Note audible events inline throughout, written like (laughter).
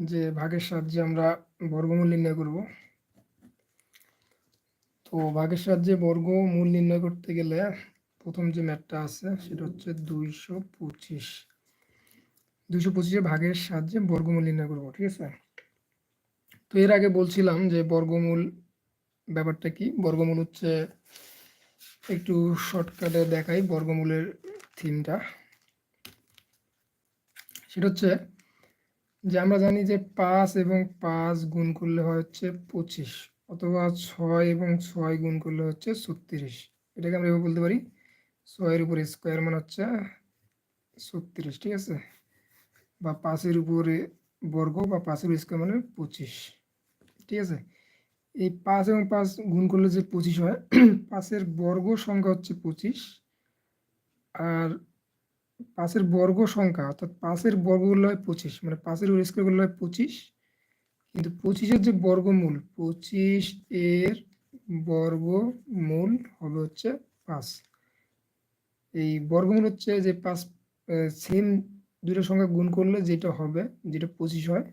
যে ভাগের সাহায্যে আমরা বর্গমূল নির্ণয় করব। তো ভাগের সাহায্যে বর্গমূল নির্ণয় করতে গেলে প্রথম যে ম্যাথটা আছে সেটা হচ্ছে দুইশো পঁচিশ। দুইশো পঁচিশে ভাগের সাহায্যে বর্গমূল নির্ণয় করব, ঠিক আছে? তো এর আগে বলছিলাম যে বর্গমূল ব্যাপারটা কি? বর্গমূল হচ্ছে একটু শর্টকাটে দেখাই বর্গমূলের থিমটা। সেটা হচ্ছে যে আমরা জানি যে পাঁচ এবং পাঁচ গুণ করলে হয় হচ্ছে পঁচিশ, অথবা ছয় এবং ছয় গুণ করলে হচ্ছে ছত্রিশ। এটাকে আমরা এভাবে বলতে পারি। ছয়ের উপরে স্কোয়ার মানে হচ্ছে ছত্রিশ, ঠিক আছে? বা পাঁচের উপরে বর্গ বা পাঁচের স্কোয়ার মানে পঁচিশ, ঠিক আছে? এই পাঁচ এবং পাঁচ গুণ করলে যে পঁচিশ হয়, (clears throat) পাঁচের বর্গ সংখ্যা হচ্ছে পঁচিশ, আর পাঁচের বর্গ সংখ্যা, অর্থাৎ পাঁচের বর্গগুলো হয় পঁচিশ মানে পাঁচের উপর স্কোয়ার করলে হয় পঁচিশ, কিন্তু পঁচিশের যে বর্গমূল পঁচিশ এর বর্গমূল হবে হচ্ছে পাঁচ। এই বর্গমূল হচ্ছে যে পাঁচ সেম দুটো সংখ্যা গুণ করলে যেটা হবে, যেটা পঁচিশ হয়,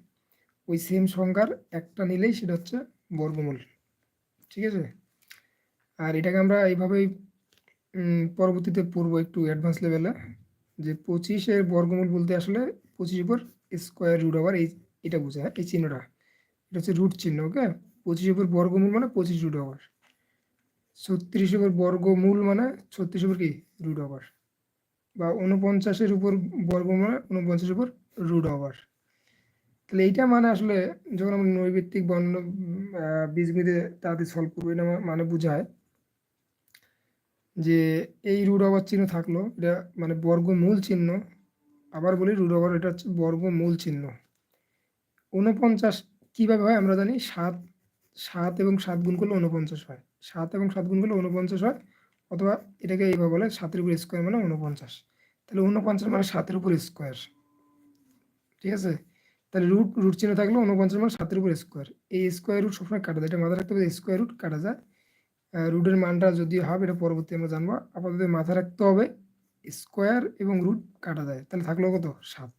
ওই সেম সংখ্যার একটা নিলেই সেটা হচ্ছে বর্গমূল, ঠিক আছে? আর এটাকে আমরা এইভাবেই পরবর্তীতে পড়ব একটু অ্যাডভান্স লেভেলে যে পঁচিশের বর্গমূল বলতে আসলে পঁচিশ উপর স্কোয়ার রুট ওভার এই, এটা বোঝায় এই চিহ্নটা। এটা হচ্ছে রুট চিহ্ন ওকে পঁচিশ উপর বর্গমূল মানে পঁচিশ রুট ওভার ছত্রিশ উপর বর্গমূল মানে ছত্রিশ উপর কি? রুট ওভার বা উনপঞ্চাশের উপর বর্গমূল মানে উনপঞ্চাশের উপর রুট ওভার তাহলে এইটা মানে আসলে যখন আমরা নৈবিত্তিক বর্ণ বীজগণিতে তাদের সলভ করব, এটা মানে বোঝায় যে এই রুট ওভার চিহ্ন থাকল, এটা মানে বর্গমূল চিহ্ন। আবার বলি রুট ওভার এটা হচ্ছে বর্গমূল চিহ্ন। উনপঞ্চাশ কীভাবে হয় আমরা জানি? সাত সাত এবং সাত গুণ করলে উনপঞ্চাশ হয়। সাত এবং সাত গুণ করলে উনপঞ্চাশ হয়, অথবা এটাকে এইভাবে বলে সাতের উপর স্কোয়ার মানে উনপঞ্চাশ তাহলে উনপঞ্চাশ মানে সাতের উপর স্কোয়ার ঠিক আছে? তাহলে রুট রুট চিহ্ন থাকলে উনপঞ্চাশ মানে সাতের উপর স্কোয়ার এই স্কোয়ার রুট সবসময় কাটা যায়, এটা মাথায় রাখতে হবে স্কোয়ার রুট কাটা যায়। রুটের মানটা যদি হবে, এটা পরবর্তী আমরা জানব। আপাতত মাথায় রাখতে হবে স্কোয়ার এবং রুট কাটা যায় তাহলে থাকল কত? সাত।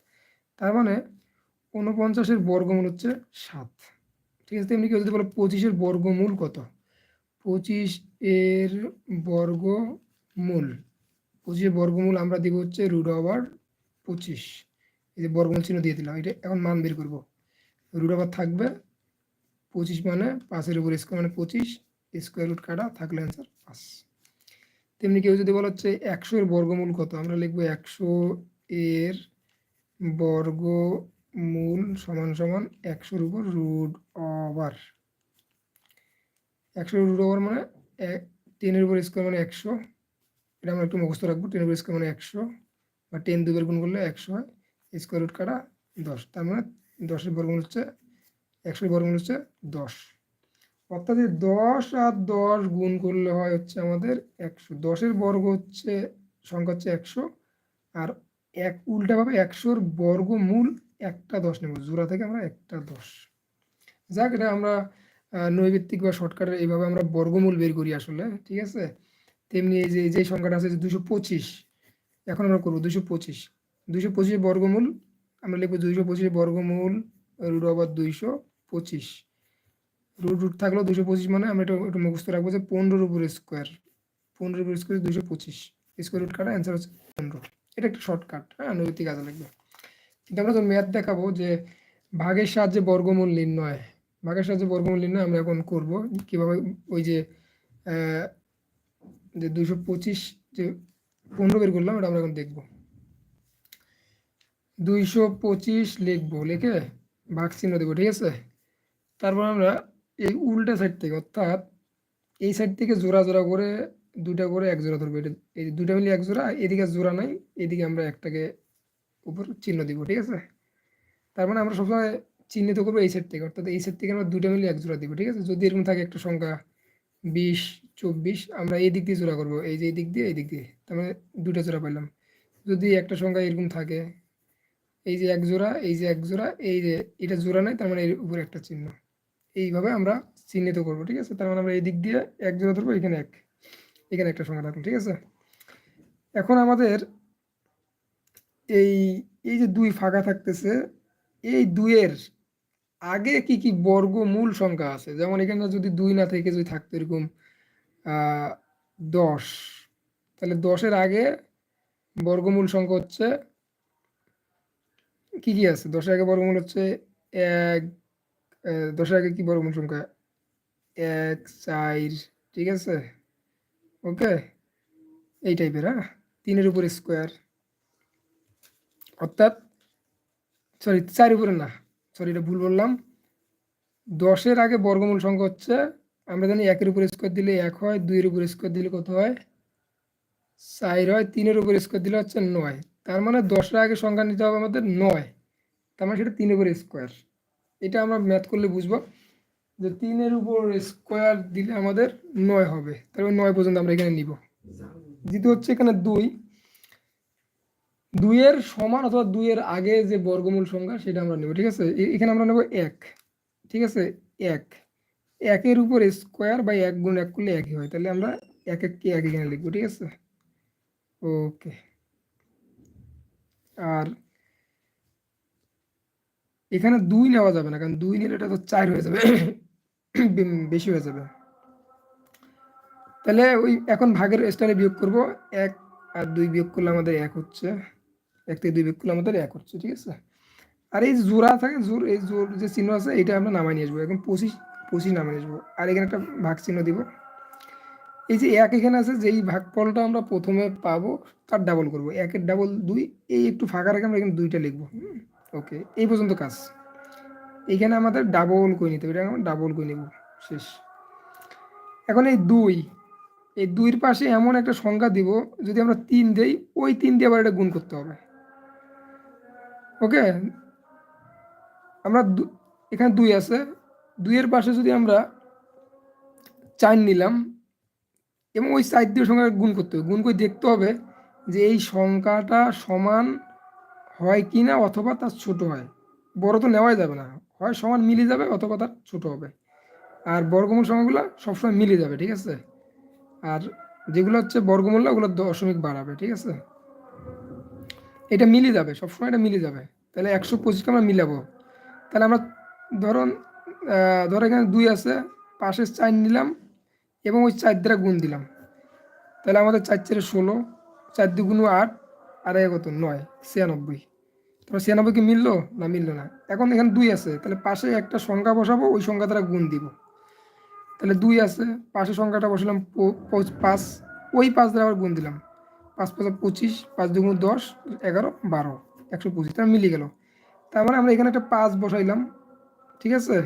তার মানে উনপঞ্চাশের বর্গমূল হচ্ছে সাত। ঠিক আছে, তেমনি কেউ যদি বলো পঁচিশের বর্গমূল কত? পঁচিশ এর বর্গমূল, পঁচিশের বর্গমূল আমরা দিব হচ্ছে রুট ওভার পঁচিশ। এই যে বর্গমূল চিহ্ন দিয়ে দিলাম, এটা এখন মান বের করব। রুট ওভার থাকবে পঁচিশ মানে পাঁচের উপর স্কোয়ার মানে পঁচিশ স্কোয়ার রুট কাটা থাকলে অ্যান্সার পাঁচ তেমনি কেউ যদি বলা হচ্ছে একশো এর বর্গমূল কত? আমরা লিখব একশো এর বর্গমূল সমান সমান একশোর উপর রুট ওভার একশো রুট ওভার মানে টেনের উপর স্কোয়ার মানে একশো। এটা আমরা একটু মুখস্থ রাখব টেনের উপর স্কোয়ার মানে একশো বা টেন দুবের গুণ করলে একশো হয় স্কোয়ার রুট কাটা দশ। তার মানে দশের বর্গমূল হচ্ছে, একশোর বর্গমূল হচ্ছে দশ। অর্থাৎ দশ আর দশ গুণ করলে হয় হচ্ছে আমাদের একশো। দশের বর্গ হচ্ছে, সংখ্যা হচ্ছে একশো। আর এক উল্টাভাবে একশোর বর্গমূল একটা দশ নেব। জোড়া থেকে আমরা একটা দশ। যাক, এটা আমরা নৈবিত্তিক বা শর্টকাটের এইভাবে আমরা বর্গমূল বের করি আসলে, ঠিক আছে? তেমনি এই যে যে সংখ্যাটা আছে দুশো পঁচিশ, এখন আমরা করব দুশো পঁচিশ। দুশো পঁচিশের বর্গমূল, আমরা লিখব দুইশো পঁচিশের বর্গমূল রুট ওভার দুইশো পঁচিশ। রুট রুট থাকলেও দুশো পঁচিশ মানে আমরা এটা একটু মুখস্থ রাখব যে পনেরোর উপর স্কোয়ার পনেরোর উপর স্কোয়ার দুশো পঁচিশ। স্কোয়ার রুট কাটা অ্যান্সার হচ্ছে পনেরো। এটা একটা শর্টকাট হ্যাঁ নৈতিক কাজে লাগবে। কিন্তু আমরা তো ম্যাথ দেখাবো যে ভাগের সাহায্যে বর্গমূল নির্ণয়, ভাগের সাহায্যে বর্গমূল নির্ণয় আমরা এখন করব কীভাবে ওই যে যে দুশো পঁচিশ যে পনেরো বের করলাম, এটা আমরা এখন দেখব। দুইশো পঁচিশ লিখব, লিখে ভাগ চিহ্ন দেবো, ঠিক আছে? তারপর আমরা এই উল্টা সাইড থেকে, অর্থাৎ এই সাইড থেকে জোড়া জোড়া করে দুটা করে এক জোড়া ধরবো। এটা এই দুটা মিলে এক জোড়া, এদিকে জোড়া নাই, এদিকে আমরা একটাকে উপর চিহ্ন দিব, ঠিক আছে? তার মানে আমরা সবসময় চিহ্নিত করব এই সাইড থেকে, অর্থাৎ এই সাইড থেকে আমরা দুটা মিলে এক জোড়া দিব, ঠিক আছে? যদি এরকম থাকে একটা সংখ্যা বিশ, চব্বিশ, আমরা এই দিক দিয়ে জোড়া করব, এই যে এই দিক দিয়ে, এই দিক দিয়ে, তার মানে দুটা জোড়া পাইলাম। যদি একটা সংখ্যা এরকম থাকে, এই যে এক জোড়া, এই যে এক জোড়া, এই যে এটা জোড়া নাই, তার মানে এর উপরে একটা চিহ্ন। এইভাবে আমরা চিহ্নিত করব, ঠিক আছে? তার মানে আমরা এই দিক দিয়ে এক জোড়া ধরবো, এখানে এক। এখানে একটা সংখ্যা রাখব ঠিক আছে? এখন আমাদের এই এই যে দুই ফাঁকা থাকতেছে, এই দুইয়ের আগে কি কি বর্গমূল সংখ্যা আছে? যেমন এখানে যদি দুই না থেকে যদি থাকতো এরকম দশ, তাহলে দশের আগে বর্গমূল সংখ্যা হচ্ছে, কি কি আছে? দশের আগে বর্গমূল হচ্ছে এক দশের আগে কি বর্গমূল সংখ্যা এক, চার, ঠিক আছে? ওকে? এই টাইপের হ্যাঁ? তিনের উপর স্কোয়ার অর্থাৎ সরি চার উপরে না। সরি এটা ভুল বললাম। দশের আগে বর্গমূল সংখ্যা হচ্ছে, আমরা জানি একের উপর স্কোয়ার দিলে এক হয়, দুইয়ের উপর স্কোয়ার দিলে কত হয়? চার হয়, তিনের উপর স্কোয়ার দিলে হচ্ছে নয়। তার মানে দশের আগে সংখ্যা নিতে হবে আমাদের নয়। তার মানে সেটা তিনের উপর স্কোয়ার এটা আমরা ম্যাথ করলে বুঝব যে তিনের উপর স্কোয়ার দিলে আমাদের নয় হবে। তারপর নয় পর্যন্ত আমরা এখানে নিব। দ্বিতীয় হচ্ছে এখানে দুই। দুইয়ের সমান অথবা দুইয়ের আগে যে বর্গমূল সংখ্যা, সেটা আমরা নেব, ঠিক আছে? এখানে আমরা নেব এক। ঠিক আছে? এক। একের উপর স্কোয়ার বা এক গুণ এক করলে একই হয়। তাহলে আমরা এক এক এক এখানে লিখব, ঠিক আছে? ওকে আর এখানে দুই নেওয়া যাবে না, কারণ দুই নিলে এটা তো চার হয়ে যাবে বেশি হয়ে যাবে। তাহলে ওই এখন ভাগের স্টাইলে বিয়োগ করব, এক আর দুই বিয়োগ করলে আমাদের এক হচ্ছে, এক থেকে দুই বিয়োগ করলে আমাদের এক হচ্ছে, ঠিক আছে? আর এই জোড়া থাকে জোর এই জোর যে চিহ্ন আছে এটা আমরা নামাই নিয়ে আসব, এখন পঁচিশ পঁচিশ নামাই নিয়ে আসব। আর এখানে একটা ভাগ চিহ্ন দিব। এই যে এক এখানে আছে, যেই ভাগফলটা আমরা প্রথমে পাবো, তার ডাবল করব। একের ডাবল দুই, এই একটু ফাঁকা রেখে আমরা এখানে দুইটা লিখব ওকে, এই পর্যন্ত কাজ। এখানে আমাদের ডাবল কই নিতে হবে, এটা আমরা ডাবল কই নেব, শেষ। এখন এই দুই, এই দুইয়ের পাশে এমন একটা সংখ্যা দিব, যদি আমরা তিন দেই, ওই তিন দিয়ে আবার এটা গুণ করতে হবে। ওকে? আমরা এখানে দুই আছে। দুইয়ের পাশে যদি আমরা চার নিলাম, এবং ওই চার দিয়ে সংখ্যা গুণ করতে হবে, গুণ করে দেখতে হবে যে এই সংখ্যাটা সমান হয় কি না অথবা তার ছোট হয়। বড় তো নেওয়াই যাবে না। হয় সমান মিলে যাবে অথবা তার ছোট হবে। আর বর্গমূল সংখ্যাগুলো সবসময় মিলে যাবে, ঠিক আছে? আর যেগুলো হচ্ছে বর্গমূল্য ওগুলো দশমিক বাড়াবে, ঠিক আছে? এটা মিলে যাবে, সবসময় এটা মিলে যাবে। তাহলে একশো পঁচিশকে আমরা মিলাবো। তাহলে আমরা ধরুন ধর এখানে দুই আছে, পাশে চার নিলাম এবং ওই চার দ্বারা গুণ দিলাম। তাহলে আমাদের চার চারে ষোলো, চার দুগুণ আট, আর কত? নয়, ছিয়ানব্বই। তারপর ছিয়ানব্বই মিললো? না মিললো না। এখন এখানে দুই আছে। তাহলে পাশে একটা সংখ্যা বসাবো, ওই সংখ্যা দ্বারা গুণ দিব। তাহলে দুই আছে। পাশে সংখ্যাটা বসালাম পাঁচ। ওই পাঁচ দ্বারা আবার গুণ দিলাম। পাঁচ পাঁচ পঁচিশ, পাঁচ দুগুণ দশ, এগারো, বারো, একশো পঁচিশ। তারা মিলে গেল। তার মানে আমরা এখানে একটা পাঁচ বসাইলাম। ঠিক আছে?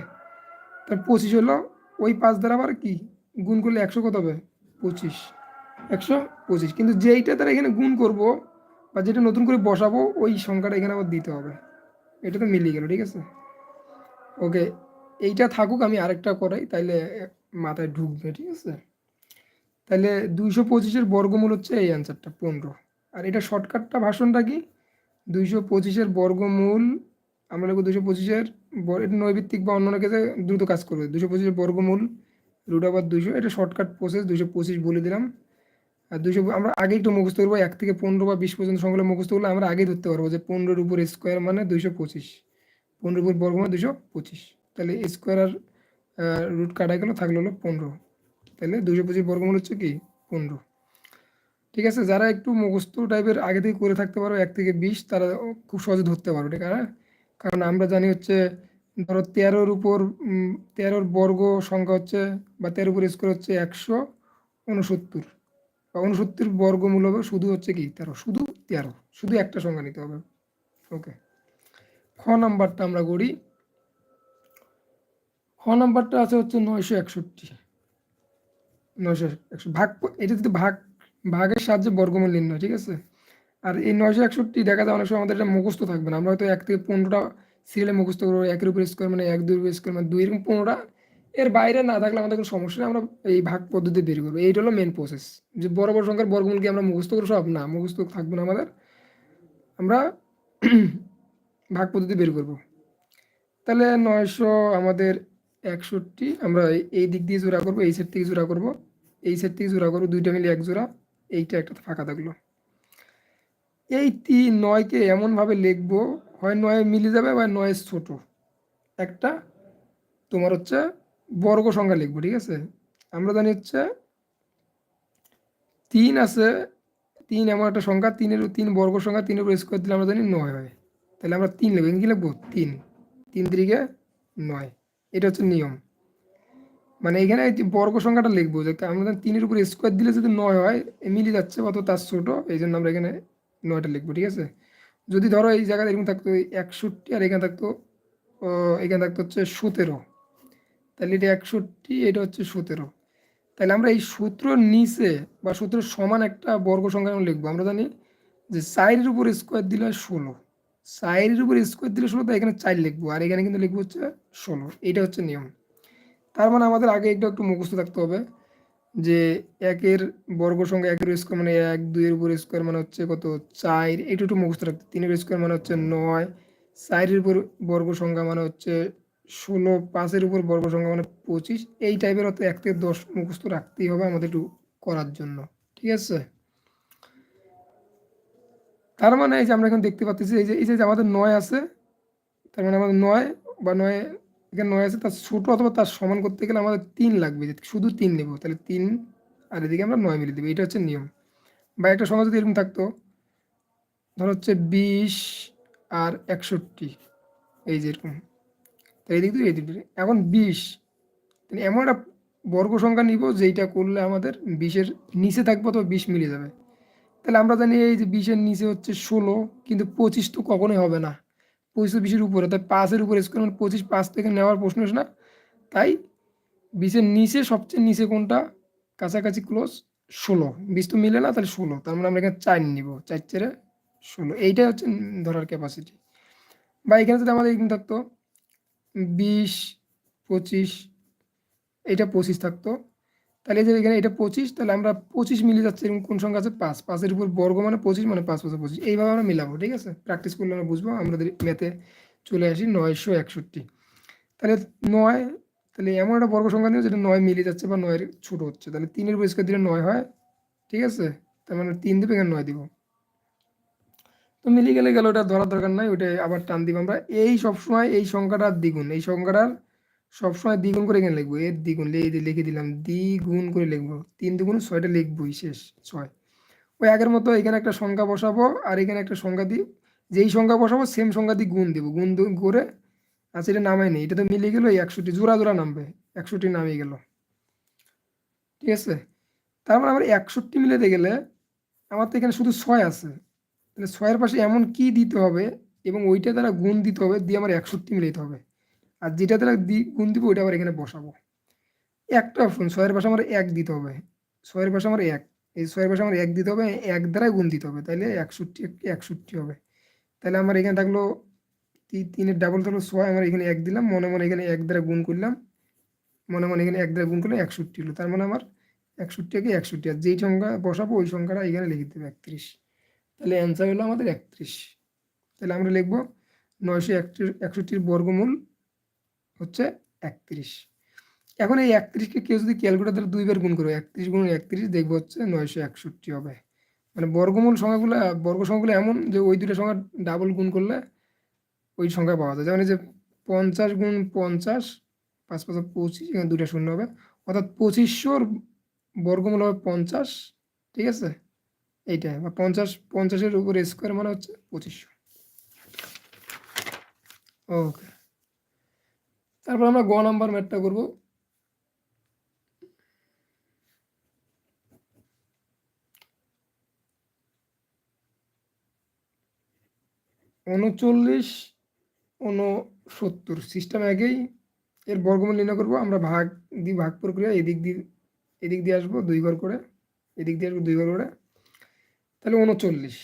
তার পঁচিশ হলো, ওই পাঁচ দ্বারা আবার কি? গুণ করলে একশো কত হবে? পঁচিশ। একশো পঁচিশ। কিন্তু যেইটা তারা এখানে গুণ করব বা যেটা নতুন করে বসাবো, ওই সংখ্যাটা এখানে আবার দিতে হবে। এটা তো মিলিয়ে গেল, ঠিক আছে? ওকে, এইটা থাকুক, আমি আরেকটা করাই, তাইলে মাথায় ঢুকবে, ঠিক আছে? তাহলে দুইশো পঁচিশের বর্গমূল হচ্ছে এই অ্যান্সারটা পনেরো। আর এটা শর্টকাটটা ভাষণটা কি? দুইশো পঁচিশের বর্গমূল, আমরা লিখব দুশো পঁচিশের এটা নৈবিত্তিক বা অন্য ক্ষেত্রে দ্রুত কাজ করবে। দুশো পঁচিশের বর্গমূল রুট আবার দুইশো, এটা শর্টকাট প্রসেস দুশো পঁচিশ বলে দিলাম। দুশো আমরা আগে একটু মুখস্থ করব, এক থেকে পনেরো বা বিশ পর্যন্ত সংখ্যা মুখস্থ করলে আমরা আগে ধরতে পারব যে পনেরোর উপর স্কোয়ার মানে দুইশো পঁচিশ। পনেরোর উপর বর্গমূল দুশো পঁচিশ। তাহলে স্কোয়ার আর রুট কাটা গেল, থাকল হলো পনেরো। তাহলে দুশো পঁচিশ বর্গমূল হচ্ছে কি? পনেরো। ঠিক আছে, যারা একটু মুখস্থ টাইপের আগে থেকে করে থাকতে পারো, এক থেকে বিশ, তারা খুব সহজে ধরতে পারো, ঠিক আছে? কারণ আমরা জানি হচ্ছে, ধরো তেরোর উপর তেরোর বর্গ সংখ্যা হচ্ছে, বা তেরোর উপর স্কোয়ার হচ্ছে একশো উনসত্তর। বা উনসত্তর বর্গমূল হবে শুধু হচ্ছে কি তেরো, শুধু তেরো, শুধু একটা সংখ্যা নিতে হবে। ওকে। খ নাম্বারটা আমরা করি খ নাম্বারটা আছে হচ্ছে নয়শো একষট্টি। নয়শো একশো ভাগ এটা যদি ভাগ, ভাগের সাহায্যে বর্গমূল নির্ণয়, ঠিক আছে? আর এই নয়শো একষট্টি দেখা যায় অনেক সময় আমাদের এটা মুখস্থ থাকবে না। আমরা হয়তো এক থেকে পনেরোটা সিরিয়ালে মুখস্থ করব, একের উপর স্কোয়ার মানে এক দুই উপর স্কোয়ার মানে দুই, এরকম পনেরোটা এর বাইরে না থাকলে আমাদের কোনো সমস্যা নেই, আমরা এই ভাগ পদ্ধতি বের করব। এইটা হলো মেন প্রসেস যে বড় বড় সংখ্যার বর্গমূল কি আমরা মুখস্থ করব, সব না, মুখস্থ থাকবে না আমাদের। আমরা (clears throat) ভাগ পদ্ধতি বের করব। তাহলে নয়শো আমাদের একষট্টি, আমরা এই- দিক দিয়ে জোড়া করব, এই সেট থেকে জোড়া করব। এই সেট থেকে জোড়া করব, দুইটা মিলে এক জোড়া, এইটা একটা ফাঁকা থাকল। এই তিন নয়কে এমনভাবে লিখব, হয় নয় মিলে যাবে বা নয় ছোট। একটা তোমার হচ্ছে বর্গ সংখ্যা লিখব, ঠিক আছে? আমরা জানি হচ্ছে তিন আছে, তিন এমন একটা সংখ্যা, তিনের তিন বর্গ সংখ্যা, তিনের উপর স্কোয়ার দিলে আমরা জানি নয় হয়। তাহলে আমরা তিন লিখব কি লিখব? তিন। তিন তিরিকে নয়। এটা হচ্ছে নিয়ম। মানে এখানে বর্গ সংখ্যাটা লিখব, যে আমরা তিনের উপর স্কোয়ার দিলে যদি নয় হয় মিলে যাচ্ছে অত তার ছোটো। এই জন্য আমরা এখানে নয়টা লিখব, ঠিক আছে? যদি ধরো এই জায়গায় এরকম থাকতো একষট্টি আর এখানে থাকতো এখানে থাকতো হচ্ছে সতেরো। তাহলে এটা একষট্টি, এটা হচ্ছে সতেরো। তাহলে আমরা এই সূত্রর নিচে বা সূত্রের সমান একটা বর্গ সংখ্যা লিখব। আমরা জানি যে চাইরের উপর স্কোয়ার দিলে ষোলো। চাইরের উপর স্কোয়ার দিলে ষোলো, তাই এখানে চার লিখব। আর এখানে কিন্তু লিখব হচ্ছে ষোলো। এটা হচ্ছে নিয়ম। তার মানে আমাদের আগে একটু একটু মুখস্থ থাকতে হবে যে একের বর্গ সংখ্যা একের স্কোয়ার মানে এক, দুইয়ের উপর স্কোয়ার মানে হচ্ছে কত? চার। একটু একটু মুখস্থ রাখতে তিনের স্কোয়ার মানে হচ্ছে নয়। চারের উপর বর্গ সংখ্যা মানে হচ্ছে ষোলো পাঁচের উপর বর্গ সংখ্যা মানে পঁচিশ, এই টাইপের অত এক থেকে দশ মুখস্থ রাখতেই হবে আমাদের একটু করার জন্য, ঠিক আছে? তার মানে এই যে আমরা এখন দেখতে পাচ্ছি এই যে এই যে আমাদের নয় আছে, তার মানে আমাদের নয় বা নয়, এখানে নয় আছে, তার ছোটো অথবা তার সমান করতে গেলে আমাদের তিন লাগবে শুধু তিন নেব, তাহলে তিন আর এদিকে আমরা নয় মিলে দেবো, এটা হচ্ছে নিয়ম। বা একটা সংখ্যা যদি এরকম থাকতো, ধর হচ্ছে বিশ আর একষট্টি, এই যে তাই এদিক দিয়ে এই দিক এখন বিশ। এমন একটা বর্গ সংখ্যা নিব যেইটা করলে আমাদের বিশের নিচে থাকব তো বিশ মিলে যাবে। তাহলে আমরা জানি এই যে বিশের নিচে হচ্ছে ষোলো, কিন্তু পঁচিশ তো কখনোই হবে না। পঁচিশ বিশের উপরে, তাই পাঁচের উপরে স্কোয়ার মানে পঁচিশ, পাঁচ থেকে নেওয়ার প্রশ্ন আসে না। তাই বিশের নিচে সবচেয়ে নিচে কোনটা? কাছাকাছি ক্লোজ ষোলো। বিশ তো মিলে না, তাহলে ষোলো। তার মানে আমরা এখানে চার নিব, চার চেরে ষোলো। এইটাই হচ্ছে ধরার ক্যাপাসিটি বা এখানে যদি আমাদের এখানে থাকতো বিশ, পঁচিশ, এটা পঁচিশ থাকতো। তাহলে যে এখানে এটা পঁচিশ, তাহলে আমরা পঁচিশ মিলে যাচ্ছে এরকম কোন সংখ্যা আছে? পাঁচ। পাঁচের উপর বর্গ মানে পঁচিশ মানে পাঁচ পাঁচে পঁচিশ। এইভাবে আমরা মিলাবো, ঠিক আছে? প্র্যাকটিস করলে আমরা বুঝব। আমাদের ম্যাথে চলে আসি, নয়শো একষট্টি। তাহলে নয়, তাহলে এমন একটা বর্গ সংখ্যা নিয়ে যেটা নয় মিলে যাচ্ছে বা নয়ের ছোট হচ্ছে। তাহলে তিনের পরিষ্কার দিলে নয় হয়, ঠিক আছে? তার মানে তিন দেবে এখানে নয় দিব। তো মিলে গেলে গেল ওটা ধরার দরকার নাই ওটা আবার টান দিব আমরা। এই সবসময় এই সংখ্যাটার দ্বিগুণ, এই সংখ্যাটার সবসময় দ্বিগুণ করে এখানে লিখব? এর দ্বিগুণ লিখে দিলাম, দ্বিগুণ করে লিখব। তিন দ্বিগুণ ছয়টা লিখবোই শেষ, ছয়। ওই আগের মতো এখানে একটা সংখ্যা বসাবো আর এখানে একটা সংখ্যা দিই যেই সংখ্যা বসাবো সেম সংখ্যা দিয়ে গুণ দেবো। গুণ করে আচ্ছা এটা নামাই নেই, এটা তো মিলে গেলো এই একশোটি জোড়া জোড়া নামবে একশোটি নামিয়ে গেল। ঠিক আছে? তারপর আমার একষট্টি মিলাতে গেলে আমার তো এখানে শুধু ছয় আছে। তাহলে ছয়ের পাশে এমন কি দিতে হবে এবং ওইটা দ্বারা গুণ দিতে হবে, দিয়ে আমার একষট্টি মিলাইতে হবে। আর যেটা দ্বারা গুণ দিব ওইটা আবার এখানে বসাবো। একটা অপশন ছয়ের পাশে আমার এক দিতে হবে। ছয়ের পাশে আমার এক, এই ছয়ের পাশে আমার এক দিতে হবে, এক দ্বারাই গুণ দিতে হবে। তাহলে একষট্টি একষট্টি হবে। তাহলে আমার এখানে থাকল তিনের ডাবল থাকল ছয়, আমার এখানে এক দিলাম, মনে মনে এখানে এক দ্বারা গুণ করলাম, মনে মনে এখানে এক দ্বারা গুণ করলে একষট্টি হলো। তার মানে আমার একষট্টি একে একষট্টি, আর যেই সংখ্যা বসাবো, ওই সংখ্যাটা এখানে লিখে দেবে একত্রিশ। তাহলে অ্যান্সার হলো আমাদের একত্রিশ। তাহলে আমরা লিখব নয়শো একষট্টির বর্গমূল হচ্ছে একত্রিশ। এখন এই একত্রিশকে কেউ যদি ক্যালকুলেটার দুইবার গুণ করবে একত্রিশ গুণ একত্রিশ দেখব হচ্ছে নয়শো একষট্টি হবে। মানে বর্গমূল সংখ্যাগুলো বর্গ সংখ্যাগুলো এমন যে ওই দুটো সংখ্যা ডাবল গুণ করলে ওই সংখ্যা পাওয়া যায়। যেমন যে পঞ্চাশ গুণ পঞ্চাশ, পাঁচ পাঁচ পঁচিশ, এখানে দুটো শূন্য হবে। অর্থাৎ পঁচিশশোর বর্গমূল হবে পঞ্চাশ, ঠিক আছে? এইটাই, বা পঞ্চাশ, পঞ্চাশের উপরে স্কোয়ার মানে হচ্ছে পঁচিশশো। ওকে তারপর আমরা গ নাম্বার ম্যাটটা করব। উনচল্লিশ, উনসত্তর সিস্টেম আগেই এর বর্গমূল নির্ণয় করব, আমরা ভাগ দিয়ে ভাগ প্রক্রিয়া, এদিক দিয়ে এদিক দিয়ে আসব দুই ঘর করে, এদিক দিয়ে আসব দুই ঘর করে। তাহলে উনচল্লিশ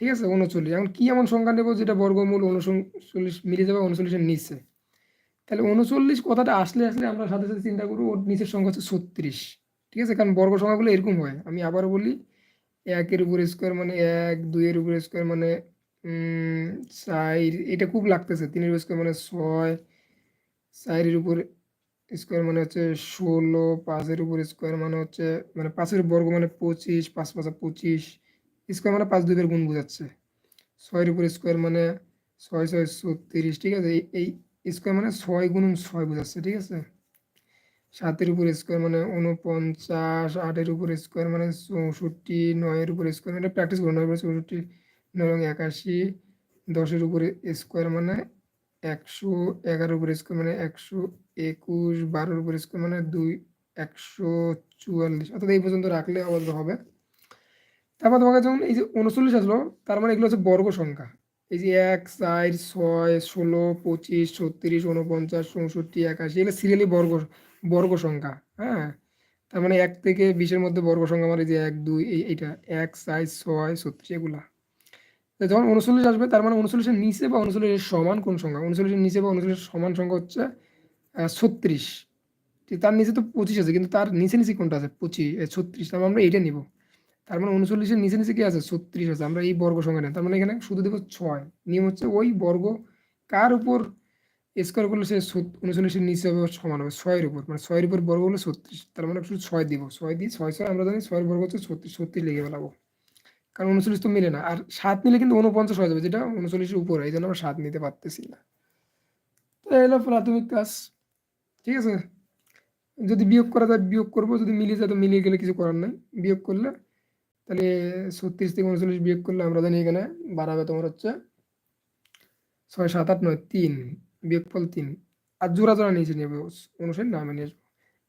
ঠিক আছে? উনচল্লিশ এখন কী এমন সংখ্যা নেব যেটা বর্গমূল উনচল্লিশ মিলে যাবে উনচল্লিশের নিচে? তাহলে উনচল্লিশ কথাটা আসলে আসলে আমরা সাথে সাথে চিন্তা করব, ওর নিচের সংখ্যা হচ্ছে ছত্রিশ। ঠিক আছে? কারণ বর্গ সংখ্যাগুলো এরকম হয়। আমি আবার বলি, একের উপর স্কোয়ার মানে এক, দুইয়ের উপর স্কোয়ার মানে চার। এটা খুব লাগতেছে। তিনের স্কোয়ার মানে ছয়, চারের উপর স্কোয়ার মানে হচ্ছে ষোলো, পাঁচের উপর স্কোয়ার মানে হচ্ছে মানে পাঁচের বর্গ মানে পঁচিশ, পাঁচ পাঁচা পঁচিশ। স্কোয়ার মানে পাঁচ দুইয়ের গুণ বোঝাচ্ছে। ছয়ের উপর স্কোয়ার মানে ছয় ছয়, ছত্রিশ, ঠিক আছে? এই স্কোয়ার মানে ছয় গুণ ছয় বোঝাচ্ছে, ঠিক আছে? সাতের উপর স্কোয়ার মানে উনপঞ্চাশ আটের উপর স্কোয়ার মানে চৌষট্টি, নয়ের উপর স্কোয়ার মানে প্র্যাকটিস করো, নয়ের উপরে চৌষট্টি, নয় একাশি, দশের উপরে স্কোয়ার মানে একশো এগারোর উপর স্কোয়ার মানে একশো একুশ, বারোর উপর স্কোয়ার মানে দুই, একশো চুয়াল্লিশ। অর্থাৎ এই পর্যন্ত রাখলে আবার হবে। তারপর তোমাকে যখন এই যে উনচল্লিশ আসলো, তার মানে এগুলো হচ্ছে বর্গ সংখ্যা। এই যে এক, চার, ছয়, ষোলো, পঁচিশ, ছত্রিশ উনপঞ্চাশ চৌষট্টি, একাশি, এগুলো সিরিয়ালি বর্গ বর্গ সংখ্যা হ্যাঁ? তার মানে এক থেকে বিশের মধ্যে বর্গ সংখ্যা আমার এই যে এক, দুই, এই, এইটা, এক, চার, ছয়, ছত্রিশ, এগুলা। যখন উনচল্লিশ আসবে, তার মানে উনচল্লিশের নিচে বা উনচল্লিশের সমান কোন সংখ্যা? উনচল্লিশের নিচে বা উনচল্লিশের সমান সংখ্যা হচ্ছে ছত্রিশ। তার নিচে তো পঁচিশ আছে, কিন্তু তার নিচে নিচে কোনটা আছে? পঁচিশ, ছত্রিশ, তার মানে আমরা এইটা নিব। তার মানে উনচল্লিশের নিচে নিচে কি আছে? ছত্রিশ আছে। আমরা এই বর্গ সংখ্যা নেই তার মানে এখানে শুধু দেবো ছয়। নিয়ম হচ্ছে ওই বর্গ কার উপর স্কোয়ার করলে সে উনচল্লিশের নিচে হবে সমান হবে? ছয়ের উপর। মানে ছয়ের উপর বর্গ হলে ছত্রিশ। তার মানে শুধু ছয় দিব। ছয় দিই ছয় ছয়, আমরা জানি ছয়ের বর্গ হচ্ছে ছত্রিশ। ছত্রিশ লিখে ফেলাবো। কারণ উনচল্লিশ তো মিলে না। আর সাত নিলে কিন্তু উনপঞ্চাশ হয়ে যাবে, যেটা উনচল্লিশের উপরে। এই জন্য আমরা সাত নিতে পারতেছি না। তো এলো প্রাথমিক কাজ। ঠিক আছে? যদি বিয়োগ করা যায়, বিয়োগ করব। যদি মিলিয়ে যায়, তো মিলিয়ে গেলে কিছু করার নাই। বিয়োগ করলে তাহলে ছত্রিশ থেকে উনচল্লিশ বিয়োগ করলে আমরা জানি এখানে বাড়াবে তোমার হচ্ছে ছয়, সাত, আট, নয়, তিন, বিয়োগফল তিন। আর জোড়া জোড়া নিচে নেবে, অনুসারে নামে নিয়ে আসব।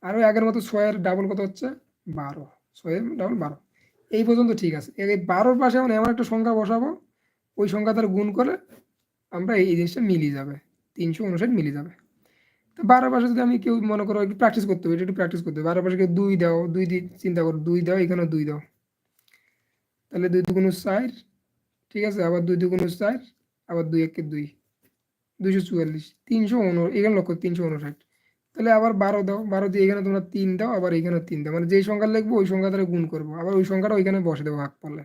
আর ওই আগের মতো ছয়ের ডাবল কত হচ্ছে? বারো। ছয়ের ডাবল বারো। এই পর্যন্ত ঠিক আছে। এই বারোর পাশে এমন এমন একটা সংখ্যা বসাবো, ওই সংখ্যা তার গুণ করে আমরা এই জিনিসটা মিলিয়ে যাবে। তিনশো উনষাট মিলিয়ে যাবে। তো বারো পাশে যদি আমি কেউ মনে করো একটু প্র্যাকটিস করতে হবে, একটু প্র্যাকটিস করতে হবে। বারো পাশে কেউ দুই দাও, দুই দিয়ে চিন্তা করো, দুই দাও, এখানেও দুই দাও। তাহলে দুই দুগুণ চার, ঠিক আছে? আবার দুই দুগুণ চার, আবার দুই একে দুই, দুইশো চুয়াল্লিশ, তিনশো উনো এখানে লক্ষ্য তিনশো উনষাট। তাহলে আবার বারো দাও, বারো দিয়ে এখানে তোমরা তিন দাও, আবার এখানে তিন দাও। মানে যেই সংখ্যা লিখব, ওই সংখ্যা দ্বারা গুণ করব। আবার ওই সংখ্যাটা ওইখানে বসে দেবো ভাগ পারলে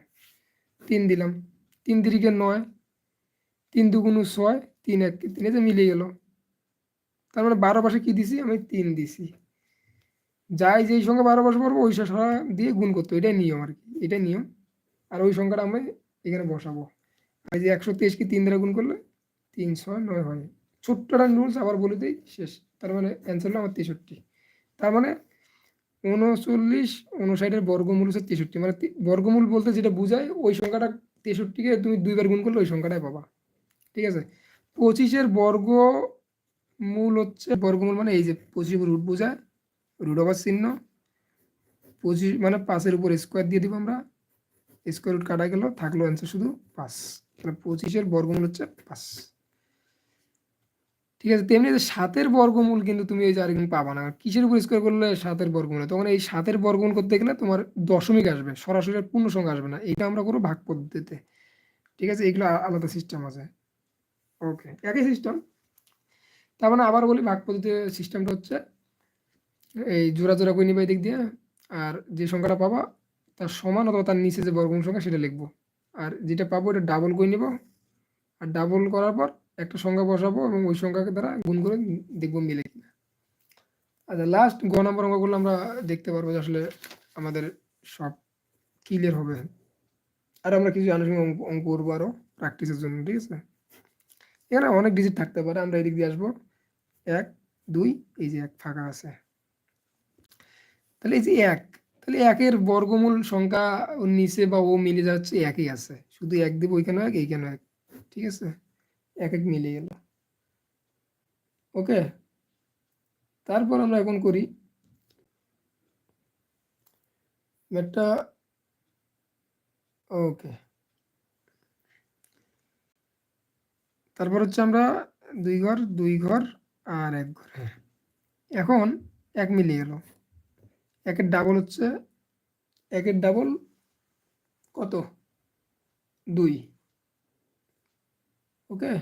তিন দিলাম। তিন তিরিকে নয়, তিন দুগুণ ছয়, তিন এক তিনে যে মিলিয়ে গেল। তার মানে বারো পাশে কি দিছি? আমি তিন দিছি। যাই যেই সংখ্যা বারো পাশে পড়ব ওই সংখ্যা দিয়ে গুণ করতে এটাই নিয়ম আর কি। এটাই নিয়ম। আর ওই সংখ্যাটা আমি এখানে বসাবো। আর যে একশো তেইশকে তিন দ্বারা গুণ করলে তিন ছয় নয় হয়। ছোট্টটা রুলস আবার বলে দিই, শেষ। তার মানে অ্যান্সার হলো আমার তেষট্টি। তার মানে উনচল্লিশ উনষাটের বর্গমূল হচ্ছে তেষট্টি। মানে বর্গমূল বলতে যেটা বোঝায়, ওই সংখ্যাটা তেষট্টিকে তুমি দুইবার গুণ করলে ওই সংখ্যাটাই পাবা। ঠিক আছে? পঁচিশের বর্গ মূল হচ্ছে, বর্গমূল মানে এই যে পঁচিশ রুট বোঝায় রুট অবার চিহ্ন। পঁচিশ মানে পাঁচের উপর স্কোয়ার দিয়ে দিব আমরা। স্কোয়ার রুট কাটা গেল, থাকল অ্যান্সার শুধু পাঁচ। তাহলে পঁচিশের বর্গমূল হচ্ছে পাঁচ। ঠিক আছে, তেমনি সাতের বর্গমূল কিন্তু তুমি এই যে আরেকদিন পাবা না। কিসের উপর স্কোয়ার করলে সাতের বর্গমূল তখন এই সাতের বর্গমূল করতে গেলে তোমার দশমিক আসবে, সরাসরি পূর্ণ সংখ্যা আসবে না। এটা আমরা করব ভাগ পদ্ধতিতে। ঠিক আছে, এগুলো আলাদা সিস্টেম আছে। ওকে একই সিস্টেম তার মানে আবার বলি, ভাগ পদ্ধতি সিস্টেমটা হচ্ছে এই জোড়া জোড়া করে নিবে দিক দিয়ে, আর যে সংখ্যাটা পাবা তার সমান অথবা তার নিচে যে বর্গমূল সংখ্যা সেটা লিখব। আর যেটা পাবো এটা ডাবল করে নিব। আর ডাবল করার পর একটা সংখ্যা বসাবো এবং ওই সংখ্যাকে দ্বারা গুণ করে দেখব মিলে কিনা। আচ্ছা লাস্ট গ নম্বর অঙ্কগুলো আমরা দেখতে পারব যে আসলে আমাদের সব ক্লিয়ার হবে। আর আমরা কিছু আনুষঙ্গিক অঙ্ক অঙ্ক করব আরও প্র্যাকটিসের জন্য, ঠিক আছে? এখানে অনেক ডিজিট থাকতে পারে, আমরা এদিক দিয়ে আসব। এক, দুই, এই যে এক ফাঁকা আছে। তাহলে এই যে এক তাহলে একের বর্গমূল সংখ্যা নিচে বা ও মিলে যাচ্ছে, একই আছে। শুধু এক দিব ওইখানে এক এইখানে এক, ঠিক আছে? এক এক মিলে গেল। ওকে? তারপর আমরা এখন করি, ম্যাটটা, ওকে। তারপর হচ্ছে আমরা দুই ঘর দুই ঘর আর এক ঘর। হ্যাঁ। এখন এক মিলিয়ে গেল। একের ডাবল হচ্ছে একের ডাবল কত? দুই। ওকে